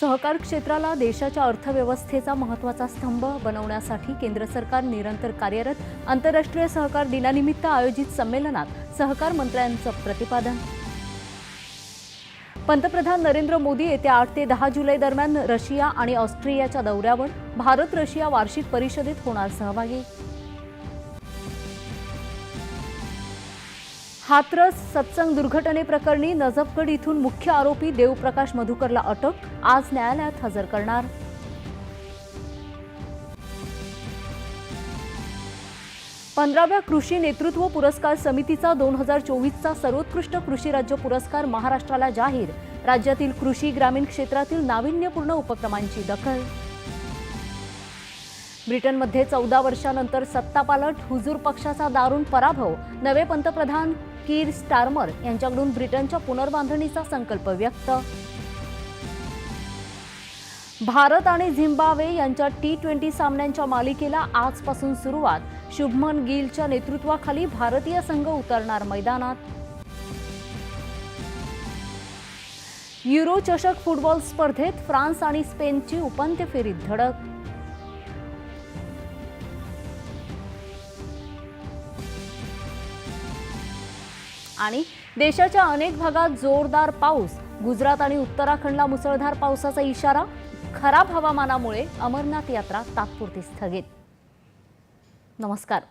सहकार क्षेत्राला देशाच्या अर्थव्यवस्थेचा महत्त्वाचा स्तंभ बनवण्यासाठी केंद्र सरकार निरंतर कार्यरत आंतरराष्ट्रीय सहकार दिनानिमित्त आयोजित संमेलनात सहकार मंत्र्यांचं प्रतिपादन. पंतप्रधान नरेंद्र मोदी येत्या आठ ते दहा जुलै दरम्यान रशिया आणि ऑस्ट्रियाच्या दौऱ्यावर भारत रशिया वार्षिक परिषदेत होणार सहभागी. हाथरस सत्संग दुर्घटनेप्रकरणी नजफगड इथून मुख्य आरोपी देवप्रकाश मधुकरला अटक. आज न्यायालयात हजर करणार. पंधराव्या कृषी नेतृत्व पुरस्कार समितीचा दोन हजार चोवीसचा सर्वोत्कृष्ट कृषी राज्य पुरस्कार महाराष्ट्राला जाहीर. राज्यातील कृषी ग्रामीण क्षेत्रातील नाविन्यपूर्ण उपक्रमांची दखल. ब्रिटनमध्ये चौदा वर्षानंतर सत्तापालट हुजूर पक्षाचा दारुण पराभव. नवे पंतप्रधान कीर स्टार्मर यांच्याकडून ब्रिटनच्या पुनर्बांधणीचा संकल्प व्यक्त. भारत आणि झिम्बाब्वे यांच्या टी ट्वेंटी सामन्यांच्या मालिकेला आजपासून सुरुवात. शुभमन गिलच्या नेतृत्वाखाली भारतीय संघ उतरणार मैदानात. युरो चषक फुटबॉल स्पर्धेत फ्रान्स आणि स्पेनची उपांत्य फेरीत धडक. आणि देशाच्या अनेक भागात जोरदार पाऊस. गुजरात आणि उत्तराखंडला मुसळधार पावसाचा इशारा. खराब हवामानामुळे अमरनाथ यात्रा तात्पुरती स्थगित. नमस्कार.